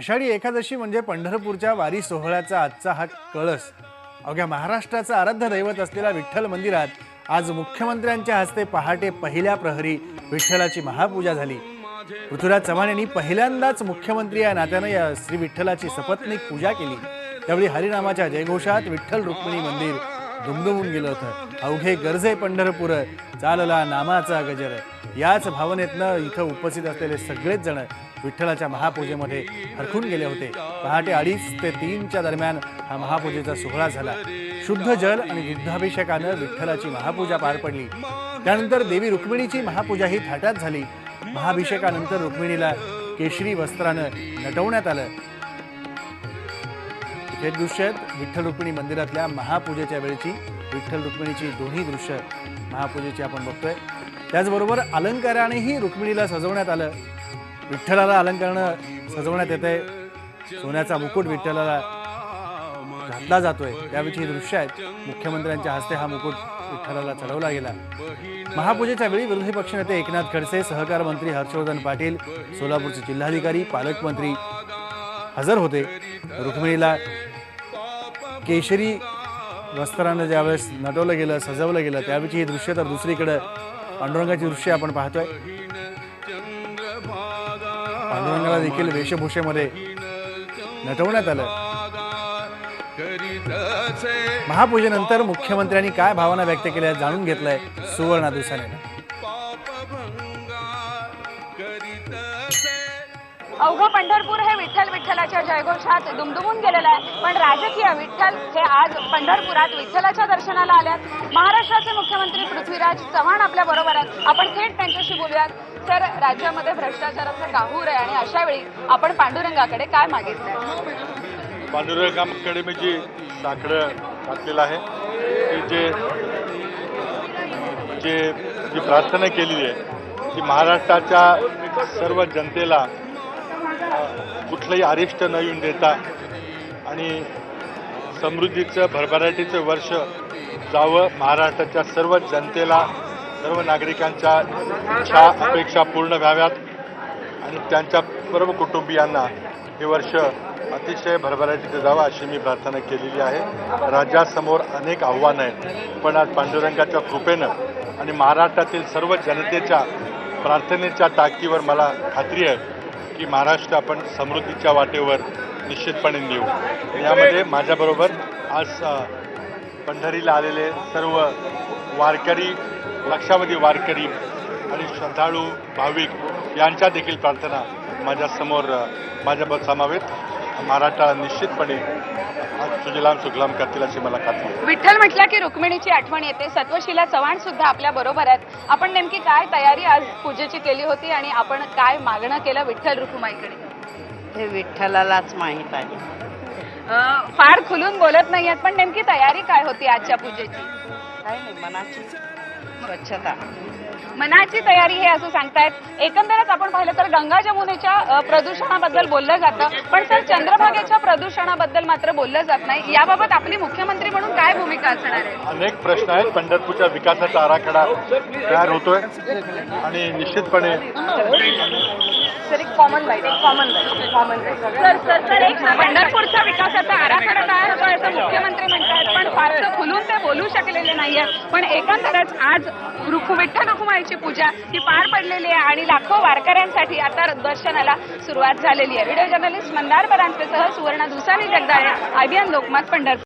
आषाढी एकादशी म्हणजे पंढरपूरच्या वारी सोहळ्याचा आजचा हा कळस. अवघ्या महाराष्ट्राचं आराध्य दैवत असलेल्या विठ्ठल मंदिरात आज मुख्यमंत्र्यांच्या हस्ते पहाटे पहिल्या प्रहरी विठ्ठलाची महापूजा झाली. पृथ्वीराज चव्हाण यांनी पहिल्यांदाच मुख्यमंत्री या नात्यानं या श्री विठ्ठलाची सपत्नीक पूजा केली. त्यावेळी हरिनामाच्या जयघोषात विठ्ठल रुक्मिणी मंदिर दुमदुमून गेलं होतं. अवघे गरजे पंढरपूर चालला नामाचा गजर. याच भावनेतनं इथं उपस्थित असलेले सगळेच जण विठ्ठलाच्या महापूजेमध्ये हरखून गेले होते. पहाटे अडीच ते तीनच्या दरम्यान हा महापूजेचा सोहळा झाला. शुद्ध जल आणि दुग्धाभिषेकानं विठ्ठलाची महापूजा पार पडली. त्यानंतर देवी रुक्मिणीची महापूजाही थाटात झाली. महाभिषेकानंतर रुक्मिणीला केशरी वस्त्रानं नटवण्यात आलं. हे दृश्य आहेत विठ्ठल रुक्मिणी मंदिरातल्या महापूजेच्या वेळची विठ्ठल रुक्मिणीची दोन्ही दृश्य महापूजेची आपण बघतोय. त्याचबरोबर अलंकारानेही रुक्मिणीला सजवण्यात आलं. विठ्ठलाला अलंकारानं सजवण्यात येते आहे सोन्याचा मुकुट विठ्ठलाला घातला जातोय. त्यावेळी ही दृश्य आहेत. मुख्यमंत्र्यांच्या हस्ते हा मुकुट विठ्ठलाला चढवला गेला. महापूजेच्या वेळी विरोधी पक्षनेते एकनाथ खडसे सहकार मंत्री हर्षवर्धन पाटील सोलापूरचे जिल्हाधिकारी पालकमंत्री हजर होते. रुक्मिणीला केशरी वस्त्रानं ज्यावेळेस नटवलं गेलं सजवलं गेलं त्यावेळी ही दृश्य तर दुसरीकडं पांडुरंगाची दृश्य आपण पाहतोय. पांडुरंगाला देखील वेशभूषेमध्ये नटवण्यात आलं. महापूजेनंतर मुख्यमंत्र्यांनी काय भावना व्यक्त केल्या जाणून घेतलंय सुवर्ण दुसाने अवघं पंढरपूर हे विठ्ठल विठ्ठलाच्या जयघोषात दुमदुमून गेलेलं आहे. पण राजकीय विठ्ठल हे आज पंढरपुरात विठ्ठलाच्या दर्शनाला आल्यात महाराष्ट्राचे मुख्यमंत्री पृथ्वीराज चव्हाण आपल्या बरोबर आहेत. आपण थेट त्यांच्याशी बोलूयात. तर राज्यामध्ये भ्रष्टाचाराचा काहूर आहे आणि अशा वेळी आपण पांडुरंगाकडे काय मागितलं? पांडुरंगाकडे मी जी साकडं घातलेलं आहे की जे जे जी प्रार्थना केलेली आहे ती महाराष्ट्राच्या सर्व जनतेला कुठलंही अरिष्ट न येऊन देता आणि समृद्धीचं भरभराटीचं वर्ष जावं महाराष्ट्राच्या सर्व जनतेला सर्व नागरिकांच्या इच्छा अपेक्षा पूर्ण व्हाव्यात आणि त्यांच्या सर्व कुटुंबियांना हे वर्ष अतिशय भरभराटीचं जावं अशी मी प्रार्थना केलेली आहे. राज्यासमोर अनेक आव्हानं आहेत पण आज पांडुरंगाच्या कृपेनं आणि महाराष्ट्रातील सर्व जनतेच्या प्रार्थनेच्या टाकीवर मला खात्री आहे की महाराष्ट्र आपण समृद्धीच्या वाटेवर निश्चितपणे नेऊ. यामध्ये माझ्याबरोबर आज पंढरीला आलेले सर्व वारकरी लक्षावधी वारकरी आणि श्रद्धाळू भाविक यांच्या देखील प्रार्थना माझ्यासमोर अ, माझ्याबरोबर समावेत. महाराष्ट्राला निश्चितपणे आज सुजलाम सुफलाम करतील अशी मला खात्री विठ्ठल म्हटलं की रुक्मिणीची आठवण येते सत्वशिला चव्हाण सुद्धा आपल्या बरोबर आहेत. आपण नेमकी काय तयारी आज पूजेची केली होती आणि आपण काय मागणं केलं विठ्ठल रुक्माईकडे? ते विठ्ठलालाच माहीत आहे. फार खुलून बोलत नाहीयेत पण नेमकी तयारी काय होती आजच्या पूजेची? काय नाही मनाची. स्वच्छता मनाची तयारी हे असं सांगतायत एकंदरच आपण पाहिलं तर गंगा जमुनेच्या प्रदूषणाबद्दल बोललं जातं पण सर चंद्रभागेच्या प्रदूषणाबद्दल मात्र बोललं जात नाही याबाबत आपली मुख्यमंत्री म्हणून काय भूमिका असणार आहे अनेक प्रश्न आहेत पंढरपूरच्या विकासाचा आराखडा तयार होतोय आणि निश्चितपणे सर एक कॉमन लाइट एक common light common sir sir sir एक पंढरपूरच्या विकासाचा आराखडा तयार होतोय असं मुख्यमंत्री म्हणतात पण फारसं खुलून ते बोलू शकलेले नाहीये. पण एकंदरच आज रुखू विठ्ठल रुक्माईची पूजा ही पार पडलेली आहे आणि लाखो वारकऱ्यांसाठी आता दर्शनाला सुरुवात झालेली आहे. व्हिडिओ जर्नलिस्ट मंदार परांजपेसह सुवर्ण दुसारी जगदाळे आयबीएन लोकमत पंढरपूर.